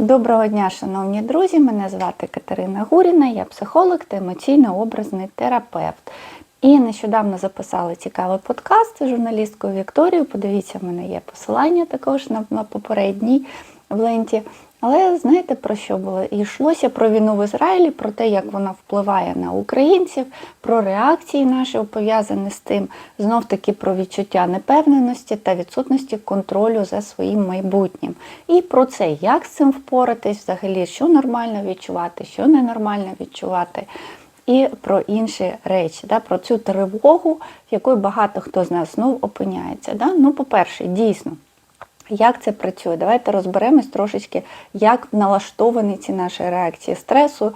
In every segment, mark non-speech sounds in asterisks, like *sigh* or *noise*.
Доброго дня, шановні друзі! Мене звати Катерина Гуріна, я психолог та емоційно-образний терапевт. І нещодавно записала цікавий подкаст з журналісткою Вікторією. Подивіться, в мене є посилання також на, попередній в ленті. Але знаєте про що було? Йшлося про війну в Ізраїлі, про те, як вона впливає на українців, про реакції наші пов'язані з тим, знов таки про відчуття непевненості та відсутності контролю за своїм майбутнім. І про це, як з цим впоратись, взагалі, що нормально відчувати, що ненормально відчувати. І про інші речі, да, про цю тривогу, в якої багато хто з нас знов опиняється. Да? Ну, по-перше, дійсно, як це працює? Давайте розберемось трошечки, як налаштовані ці наші реакції стресу,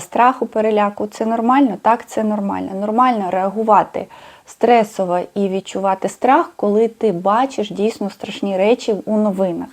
страху, переляку. Це нормально? Так, це нормально. Нормально реагувати стресово і відчувати страх, коли ти бачиш дійсно страшні речі у новинах.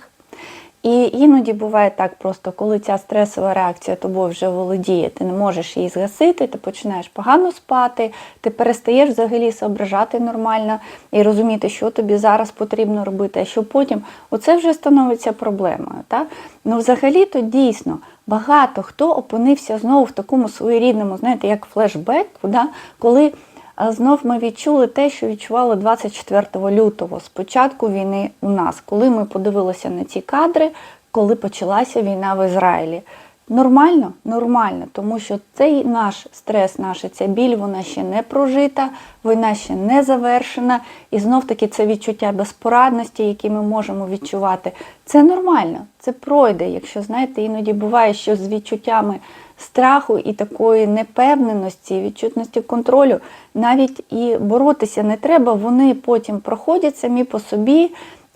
І іноді буває так просто, коли ця стресова реакція тобою вже володіє, ти не можеш її згасити, ти починаєш погано спати, ти перестаєш взагалі соображати нормально і розуміти, що тобі зараз потрібно робити, а що потім оце вже становиться проблемою. Так? Ну, взагалі-то дійсно багато хто опинився знову в такому своєрідному, знаєте, як флешбек, да? коли. Знов ми відчули те, що відчували 24 лютого, з початку війни у нас, коли ми подивилися на ці кадри, коли почалася війна в Ізраїлі. Нормально? Нормально, тому що цей наш стрес, наша ця біль, вона ще не прожита, війна ще не завершена. І знов таки це відчуття безпорадності, яке ми можемо відчувати. Це нормально, це пройде. Якщо знаєте, іноді буває, що з відчуттями страху і такої непевненості, відчутності контролю, навіть і боротися не треба, вони потім проходять самі по собі.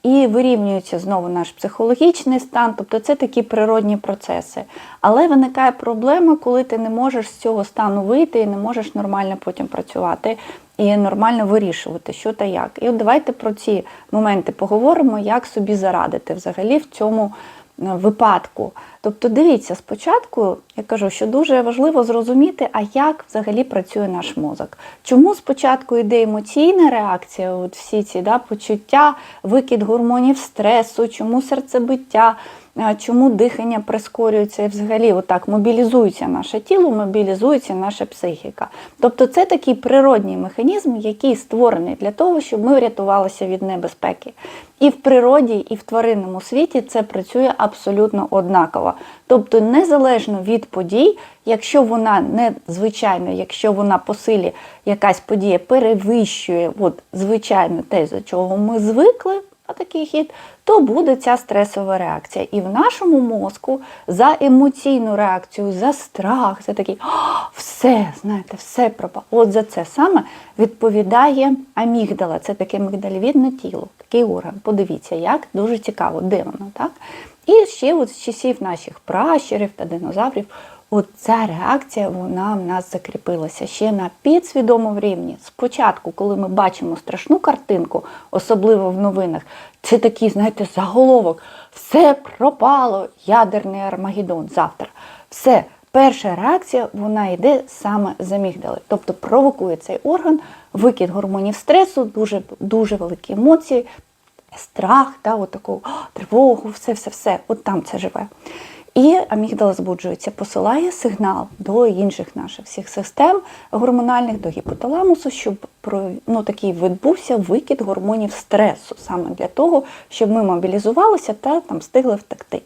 І вирівнюється знову наш психологічний стан, тобто це такі природні процеси. Але виникає проблема, коли ти не можеш з цього стану вийти і не можеш нормально потім працювати і нормально вирішувати, що та як. І от давайте про ці моменти поговоримо, як собі зарадити взагалі в цьому випадку. Тобто, дивіться, спочатку я кажу, що дуже важливо зрозуміти, а як взагалі працює наш мозок. Чому спочатку йде емоційна реакція, от всі ці да, почуття, викид гормонів стресу, чому серцебиття, чому дихання прискорюється і взагалі отак мобілізується наше тіло, мобілізується наша психіка. Тобто це такий природній механізм, який створений для того, щоб ми врятувалися від небезпеки. І в природі, і в тваринному світі це працює абсолютно однаково. Тобто, незалежно від подій, якщо вона незвичайна, якщо вона по силі якась подія перевищує от, звичайно те, за чого ми звикли, на такий хід, то буде ця стресова реакція. І в нашому мозку за емоційну реакцію, за страх, за такий все, знаєте, все пропало. От за це саме відповідає амігдала. Це таке мигдалівідне тіло, такий орган. Подивіться, як дуже цікаво, де воно, так? І ще от з часів наших пращурів та динозаврів. От ця реакція вона в нас закріпилася ще на підсвідомому рівні. Спочатку, коли ми бачимо страшну картинку, особливо в новинах, це такий, знаєте, заголовок. Все пропало, ядерний армагеддон завтра. Все, перша реакція вона йде саме з амігдали. Тобто провокує цей орган, викид гормонів стресу, дуже дуже великі емоції, страх, та, от таку тривогу, все-все-все. От там це живе. І амігдала збуджується, посилає сигнал до інших наших всіх систем гормональних, до гіпоталамусу, щоб ну, такий відбувся викид гормонів стресу, саме для того, щоб ми мобілізувалися та там встигли втекти.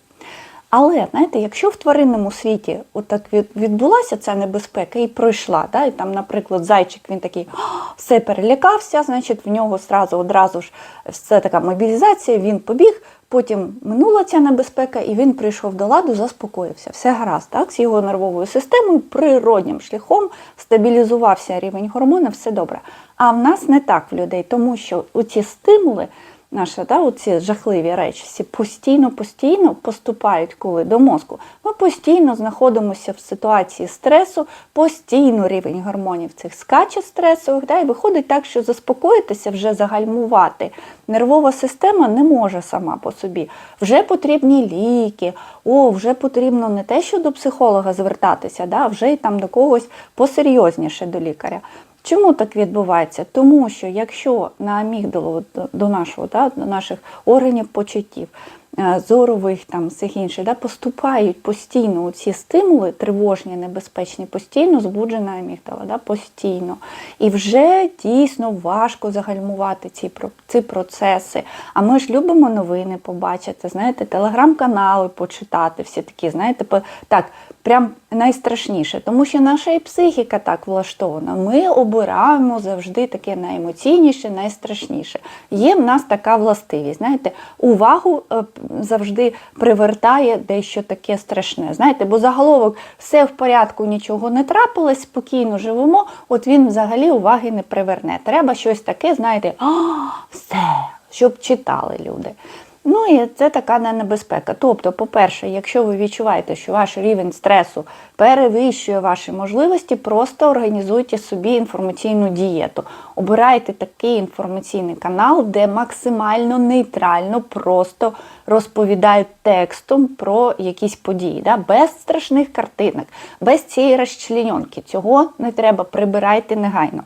Але знаєте, якщо в тваринному світі отак відбулася ця небезпека і пройшла, да, і там, наприклад, зайчик він такий все перелякався, значить в нього одразу ж все така мобілізація, він побіг. Потім минула ця небезпека, і він прийшов до ладу, заспокоївся. Все гаразд, так, з його нервовою системою, природнім шляхом стабілізувався рівень гормону, все добре. А в нас не так в людей, тому що ці стимули наші да, оці жахливі речі всі постійно-постійно поступають коли до мозку. Ми постійно знаходимося в ситуації стресу, постійно рівень гормонів цих скаче стресових, да, і виходить так, що заспокоїтися, вже загальмувати. Нервова система не може сама по собі. Вже потрібні ліки, о, вже потрібно не те, що до психолога звертатися, да, вже й там до когось посерйозніше до лікаря. Чому так відбувається? Тому що якщо на амігдалу до нашого, да, до наших органів почуттів е, зорових, там всіх інших, да, поступають постійно ці стимули, тривожні, небезпечні, постійно збуджена амігдала, да, постійно. І вже дійсно важко загальмувати ці, ці процеси. А ми ж любимо новини побачити, знаєте, телеграм-канали почитати, всі такі, знаєте, так, прям найстрашніше, тому що наша і психіка так влаштована. Ми обираємо завжди таке найемоційніше, найстрашніше. Є в нас така властивість. Знаєте, увагу е, завжди привертає дещо таке страшне. Знаєте, бо заголовок все в порядку, нічого не трапилось, спокійно живемо. От він взагалі уваги не приверне. Треба щось таке, знаєте, а, все, щоб читали люди. Ну і це така не небезпека. Тобто, по-перше, якщо ви відчуваєте, що ваш рівень стресу перевищує ваші можливості, просто організуйте собі інформаційну дієту. Обирайте такий інформаційний канал, де максимально нейтрально, просто розповідають текстом про якісь події, да? без страшних картинок, без цієї розчленьонки. Цього не треба, прибирайте негайно.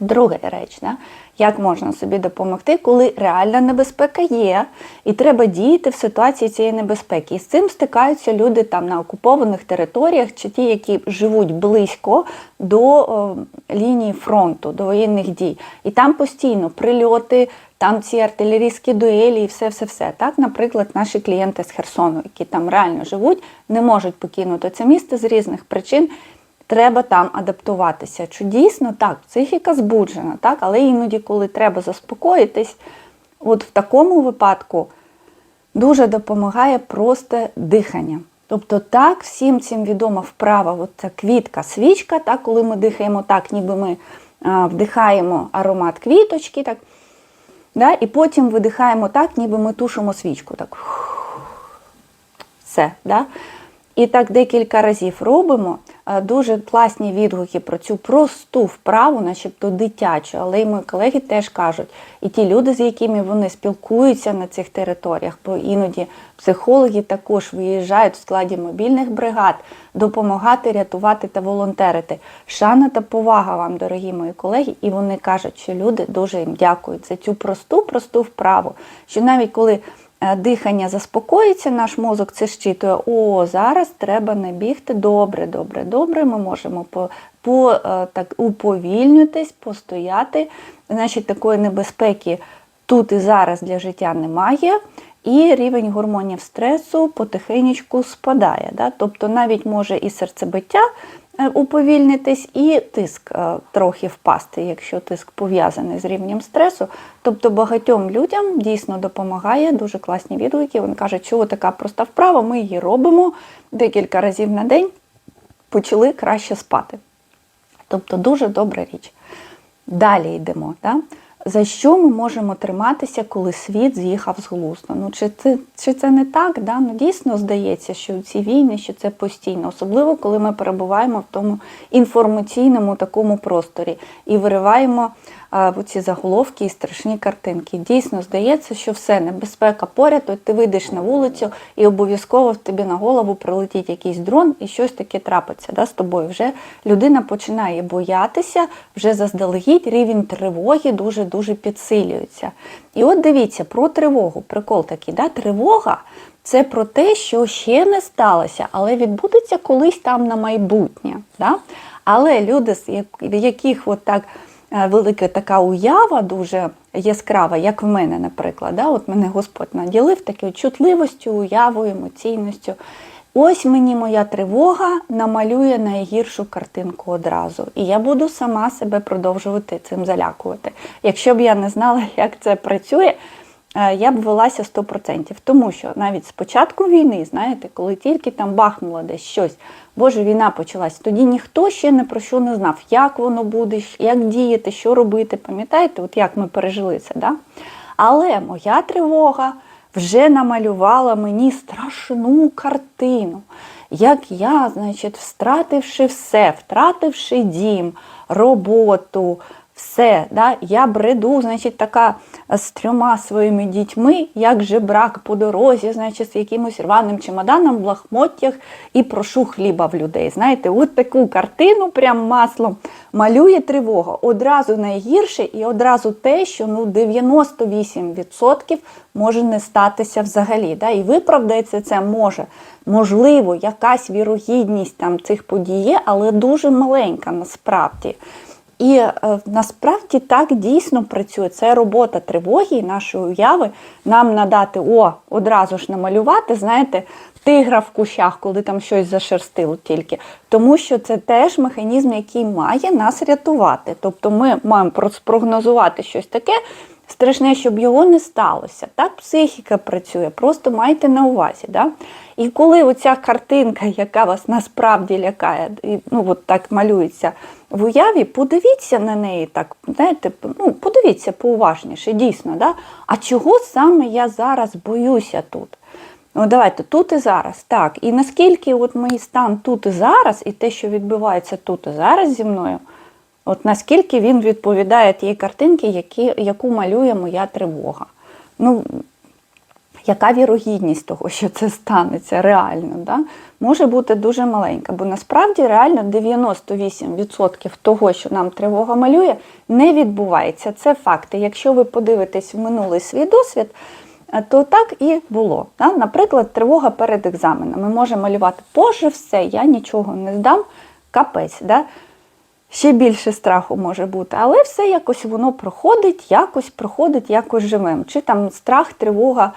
Друга реч, да? як можна собі допомогти, коли реальна небезпека є, і треба діяти в ситуації цієї небезпеки. І з цим стикаються люди там на окупованих територіях, чи ті, які живуть близько до о, лінії фронту, до воєнних дій. І там постійно прильоти, там ці артилерійські дуелі і все-все-все. Так, наприклад, наші клієнти з Херсону, які там реально живуть, не можуть покинути це місто з різних причин треба там адаптуватися. Чи дійсно так, психіка збуджена, так, але іноді, коли треба заспокоїтись, от в такому випадку дуже допомагає просто дихання. Тобто так, всім цим відома вправа, от ця квітка, свічка, так, коли ми дихаємо так, ніби ми а, вдихаємо аромат квіточки, так, да, і потім видихаємо так, ніби ми тушимо свічку. Так. Все. Да? І так декілька разів робимо. Е, Дуже класні відгуки про цю просту вправу, начебто дитячу, але й мої колеги теж кажуть, і ті люди, з якими вони спілкуються на цих територіях, бо іноді психологи також виїжджають в складі мобільних бригад допомагати, рятувати та волонтерити. Шана та повага вам, дорогі мої колеги, і вони кажуть, що люди дуже їм дякують за цю просту, просту вправу. Що навіть коли дихання заспокоїться, наш мозок це щитує. О, зараз треба не бігти. Добре, добре, добре. Ми можемо по, по е, так уповільнитись, постояти. Значить, такої небезпеки тут і зараз для життя немає. І рівень гормонів стресу потихеньку спадає. Да? Тобто навіть може і серцебиття е, уповільнитись, і тиск е, трохи впасти, якщо тиск пов'язаний з рівнем стресу. Тобто багатьом людям дійсно допомагає дуже класні відгуки. Вони кажуть, що така проста вправа, ми її робимо декілька разів на день, почали краще спати. Тобто дуже добра річ. Далі йдемо. Да? За що ми можемо триматися, коли світ з'їхав з глузду? Ну, чи це, чи це не так? Да? Ну, дійсно здається, що ці війни, що це постійно, особливо коли ми перебуваємо в тому інформаційному такому просторі і вириваємо а, ці заголовки і страшні картинки. Дійсно здається, що все, небезпека поряд, от ти вийдеш на вулицю і обов'язково в тобі на голову прилетить якийсь дрон і щось таке трапиться да, з тобою. Вже людина починає боятися, вже заздалегідь рівень тривоги дуже-дуже підсилюється. І от дивіться, про тривогу, прикол такий, да, тривога це про те, що ще не сталося, але відбудеться колись там на майбутнє. Да? Але люди, яких от так е, велика така уява дуже яскрава, як в мене, наприклад. Да? От мене Господь наділив такою чутливостю, уявою, емоційністю. Ось мені моя тривога намалює найгіршу картинку одразу. І я буду сама себе продовжувати цим залякувати. Якщо б я не знала, *laughs* як це працює, е, я б велася 100%. Тому що навіть з початку війни, знаєте, коли тільки там бахнуло десь щось, Боже, війна почалась, тоді ніхто ще не про що не знав, як воно буде, як діяти, що робити. Пам'ятаєте, от як ми пережили це, да? Але моя тривога вже намалювала мені страшну картину. Як я, значить, втративши все, втративши дім, роботу, все, да, я бреду, значить, така з трьома своїми дітьми, як жебрак по дорозі, значить, з якимось рваним чемоданом в лахмоттях і прошу хліба в людей. Знаєте, от таку картину прям маслом малює тривога. Одразу найгірше і одразу те, що ну, 98% може не статися взагалі. Да? І виправдається це може. Можливо, якась вірогідність там цих подій є, але дуже маленька насправді. І е, насправді так дійсно працює. Це робота тривоги і нашої уяви. Нам надати, о, одразу ж намалювати, знаєте, тигра в кущах, коли там щось зашерстило тільки. Тому що це теж механізм, який має нас рятувати. Тобто ми маємо спрогнозувати щось таке. Страшне, щоб його не сталося. Так психіка працює, просто майте на увазі. Да? І коли оця картинка, яка вас насправді лякає, і, ну от так малюється в уяві, подивіться на неї так, знаєте, ну, подивіться поуважніше, дійсно, да? а чого саме я зараз боюся тут? Ну, давайте тут і зараз. Так, і наскільки от мій стан тут і зараз, і те, що відбувається тут і зараз зі мною, от наскільки він відповідає тій картинці, яку малює моя тривога. Ну, яка вірогідність того, що це станеться реально? Да? Може бути дуже маленька, бо насправді реально 98% того, що нам тривога малює, не відбувається. Це факти. Якщо ви подивитесь в минулий свій досвід, то так і було. Да? Наприклад, тривога перед екзаменом. Ми можемо малювати, боже, все, я нічого не здам, капець. Да? Ще більше страху може бути, але все якось воно проходить, якось проходить, якось живем. Чи там страх, тривога,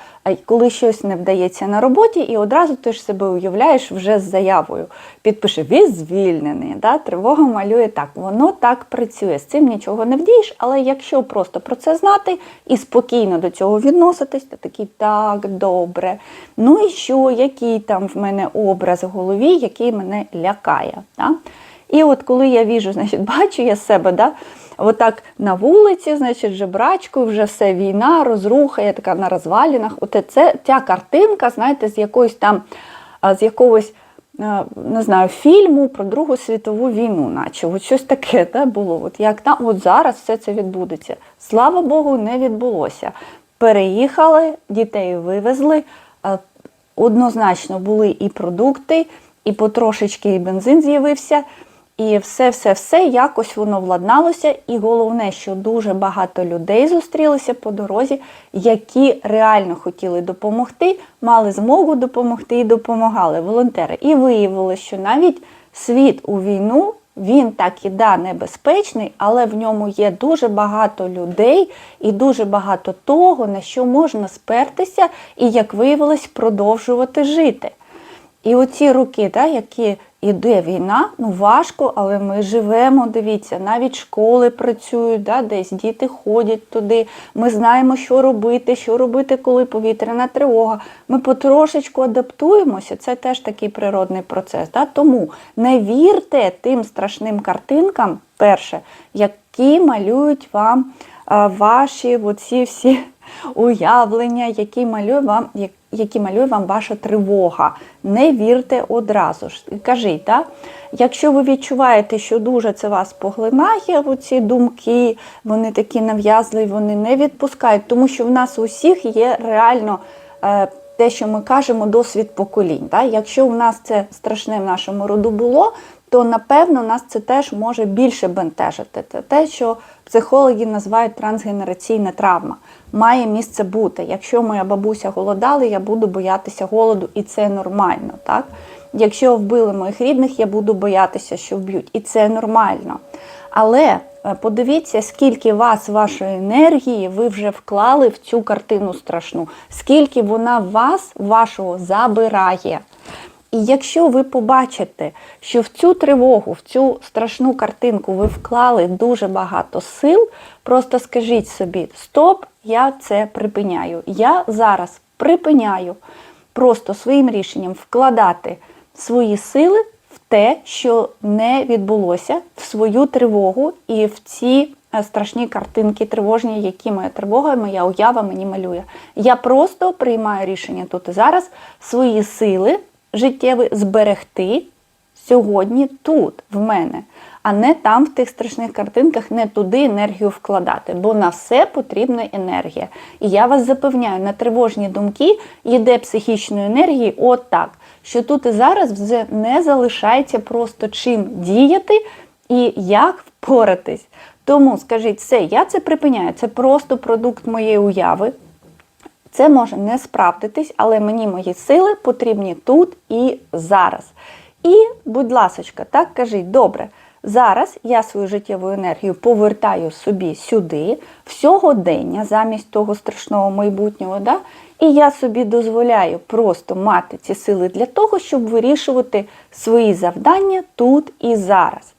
коли щось не вдається на роботі, і одразу ти ж себе уявляєш вже з заявою. Підпише ви звільнений. Да? Тривога малює так. Воно так працює. З цим нічого не вдієш, але якщо просто про це знати і спокійно до цього відноситись, то такий так, добре. Ну і що, який там в мене образ в голові, який мене лякає. Да? І от коли я віжу, значить, *laughs* бачу я себе, да, отак на вулиці, значить, жебрачкою, вже все війна, розруха, я така на розвалінах. От це ця картинка, знаєте, з якоїсь там, з якогось, не знаю, фільму про Другу світову війну, наче от щось таке да, було. От як там, от зараз все це відбудеться. Слава Богу, не відбулося. Переїхали, дітей вивезли. Однозначно були і продукти, і потрошечки і бензин з'явився. І все-все-все якось воно владналося. І головне, що дуже багато людей зустрілися по дорозі, які реально хотіли допомогти, мали змогу допомогти і допомагали волонтери. І виявилося, що навіть світ у війну. Він так і да небезпечний, але в ньому є дуже багато людей і дуже багато того, на що можна спертися і, як виявилось, продовжувати жити. І оці руки, да, які іде війна, ну важко, але ми живемо. Дивіться, навіть школи працюють, да, десь діти ходять туди. Ми знаємо, що робити, що робити, коли повітряна тривога. Ми потрошечку адаптуємося. Це теж такий природний процес. Да? Тому не вірте тим страшним картинкам, перше, які малюють вам ваші оці всі уявлення, які малює вам, які малює вам ваша тривога. Не вірте одразу ж. Кажіть, так? якщо ви відчуваєте, що дуже це вас поглинає, оці думки, вони такі нав'язливі, вони не відпускають, тому що в нас у всіх є реально. Е, те, що ми кажемо, досвід поколінь. Так? Якщо в нас це страшне в нашому роду було, то напевно нас це теж може більше бентежити. Це те, що психологи називають трансгенераційна травма, має місце бути. Якщо моя бабуся голодала, я буду боятися голоду, і це нормально. так? Якщо вбили моїх рідних, я буду боятися, що вб'ють, і це нормально. Але е, подивіться, скільки вас, вашої енергії, ви вже вклали в цю картину страшну, скільки вона вас, вашого, забирає. І якщо ви побачите, що в цю тривогу, в цю страшну картинку ви вклали дуже багато сил, просто скажіть собі: Стоп, я це припиняю. Я зараз припиняю просто своїм рішенням вкладати свої сили в те, що не відбулося, в свою тривогу і в ці е, страшні картинки тривожні, які моя тривога, моя уява мені малює. Я просто приймаю рішення тут і зараз свої сили життєві зберегти сьогодні тут, в мене, а не там в тих страшних картинках не туди енергію вкладати, бо на все потрібна енергія. І я вас запевняю, на тривожні думки йде психічної енергії отак, що тут і зараз вже не залишається просто чим діяти і як впоратись. Тому скажіть, все, я це припиняю, це просто продукт моєї уяви. Це може не справдитись, але мені мої сили потрібні тут і зараз. І, будь ласочка, так кажіть, добре, зараз я свою життєву енергію повертаю собі сюди, в сьогодення, замість того страшного майбутнього. Да? І я собі дозволяю просто мати ці сили для того, щоб вирішувати свої завдання тут і зараз.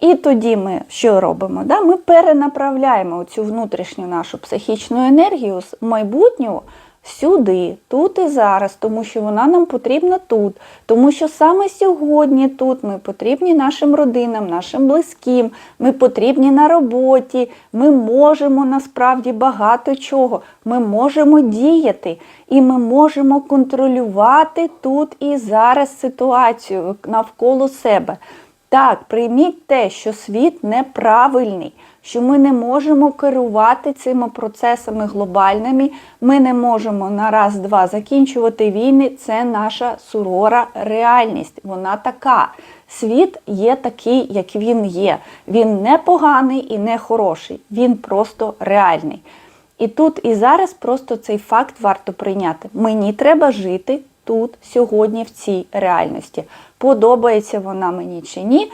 І тоді ми що робимо? Да? Ми перенаправляємо цю внутрішню нашу психічну енергію з майбутнього сюди, тут і зараз, тому що вона нам потрібна тут, тому що саме сьогодні тут ми потрібні нашим родинам, нашим близьким, ми потрібні на роботі, ми можемо насправді багато чого, ми можемо діяти і ми можемо контролювати тут і зараз ситуацію навколо себе. Так, прийміть те, що світ неправильний, що ми не можемо керувати цими процесами глобальними, ми не можемо на раз-два закінчувати війни. Це наша сурора реальність. Вона така. Світ є такий, як він є. Він не поганий і не хороший, він просто реальний. І тут і зараз просто цей факт варто прийняти. Мені треба жити тут, сьогодні, в цій реальності. Подобається вона мені чи ні.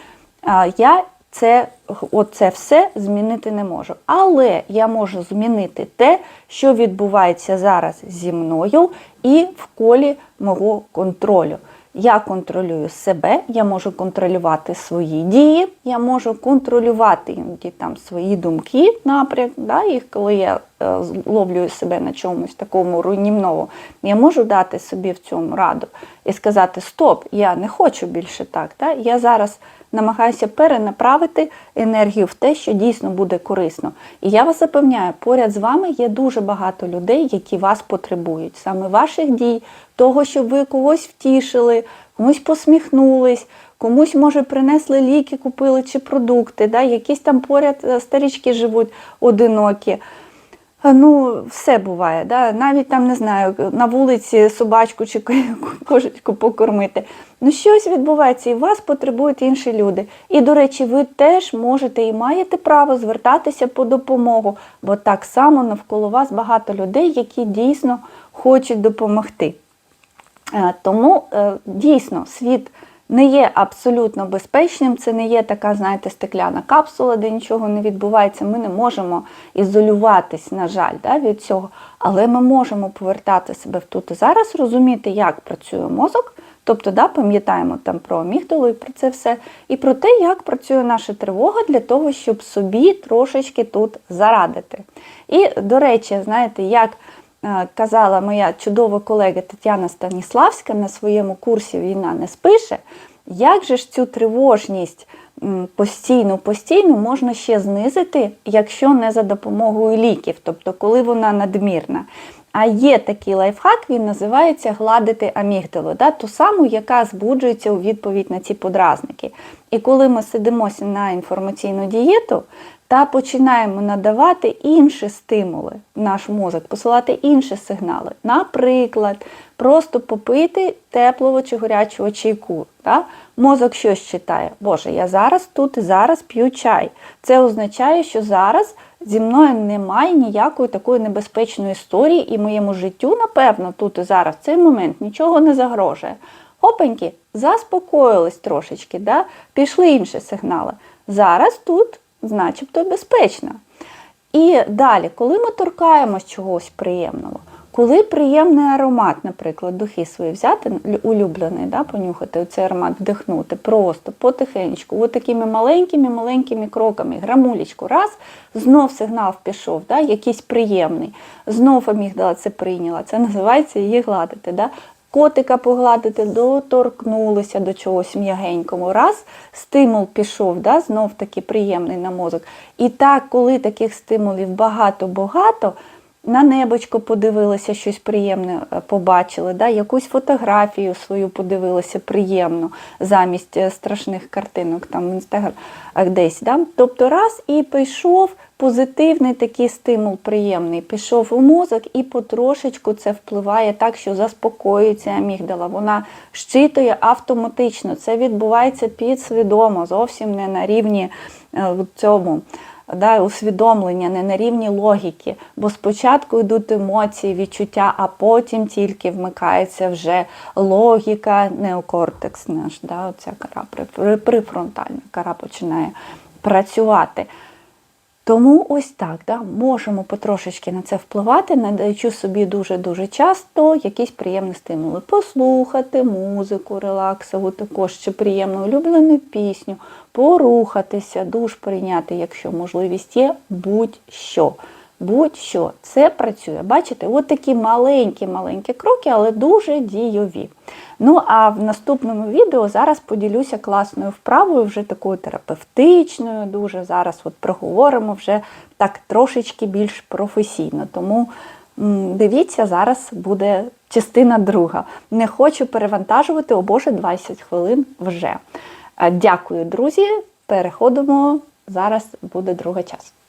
Я це, оце все змінити не можу. Але я можу змінити те, що відбувається зараз зі мною і в колі мого контролю. Я контролюю себе, я можу контролювати свої дії, я можу контролювати іноді там свої думки, напрям, да, їх, коли я е, ловлюю себе на чомусь такому руйнівному, я можу дати собі в цьому раду і сказати: Стоп, я не хочу більше так. Да? Я зараз намагаюся перенаправити енергію в те, що дійсно буде корисно. І я вас запевняю, поряд з вами є дуже багато людей, які вас потребують, саме ваших дій, того, щоб ви когось втішили, комусь посміхнулись. Комусь, може, принесли ліки, купили чи продукти, да? якісь там поряд е, старічки живуть одинокі. Ну, все буває. Да? Навіть там, не знаю, на вулиці собачку чи *laughs* кошечку покормити. Ну, щось відбувається, і вас потребують інші люди. І, до речі, ви теж можете і маєте право звертатися по допомогу, бо так само навколо вас багато людей, які дійсно хочуть допомогти. Е, тому е, дійсно світ не є абсолютно безпечним, це не є така, знаєте, стекляна капсула, де нічого не відбувається. Ми не можемо ізолюватись, на жаль, да, від цього. Але ми можемо повертати себе в тут і зараз, розуміти, як працює мозок. Тобто, да, пам'ятаємо там про амігдалу і про це все, і про те, як працює наша тривога для того, щоб собі трошечки тут зарадити. І, до речі, знаєте, як казала моя чудова колега Тетяна Станіславська на своєму курсі Війна не спише, як же ж цю тривожність постійну постійну можна ще знизити, якщо не за допомогою ліків, тобто коли вона надмірна. А є такий лайфхак, він називається гладити амігдалу, да, ту саму, яка збуджується у відповідь на ці подразники. І коли ми сидимося на інформаційну дієту та починаємо надавати інші стимули, в наш мозок, посилати інші сигнали. Наприклад, просто попити теплого чи гарячого чайку. Да? Мозок щось читає. Боже, я зараз тут і зараз п'ю чай. Це означає, що зараз зі мною немає ніякої такої небезпечної історії, і моєму життю, напевно, тут і зараз в цей момент нічого не загрожує. Опаньки, заспокоїлись трошечки, да? пішли інші сигнали. Зараз тут, начебто, безпечно. І далі, коли ми торкаємось чогось приємного, коли приємний аромат, наприклад, духи свої взяти, улюблений, да, понюхати цей аромат, вдихнути, просто потихеньку, от такими маленькими-маленькими кроками, грамулечку, раз, знов сигнал пішов, да, якийсь приємний, знов амігдала це прийняла, це називається її гладити. Да. Котика погладити, доторкнулися до чогось м'ягенького. Раз, стимул пішов, да, знов таки приємний на мозок. І так, коли таких стимулів багато-багато, на небочко подивилися, щось приємне е, побачили, да, якусь фотографію свою подивилися приємну замість е, страшних картинок там в інстаграм десь. Да? Тобто раз і пішов позитивний такий стимул приємний, пішов у мозок і потрошечку це впливає так, що заспокоюється амігдала. Вона щитує автоматично. Це відбувається підсвідомо, зовсім не на рівні е, цьому да, усвідомлення, не на рівні логіки. Бо спочатку йдуть емоції, відчуття, а потім тільки вмикається вже логіка, неокортекс наш, да, оця кара при- прифронтальна кара починає працювати. Тому ось так, да, можемо потрошечки на це впливати, надаючи собі дуже-дуже часто якісь приємні стимули. Послухати музику релаксову, також чи приємну улюблену пісню, порухатися, душ прийняти, якщо можливість є, будь-що. Будь-що це працює. Бачите, от такі маленькі-маленькі кроки, але дуже дійові. Ну, а в наступному відео зараз поділюся класною вправою, вже такою терапевтичною, дуже зараз от проговоримо вже так трошечки більш професійно. Тому дивіться, зараз буде частина друга. Не хочу перевантажувати, о Боже, 20 хвилин вже. Е, Дякую, друзі. Переходимо. Зараз буде друга частина.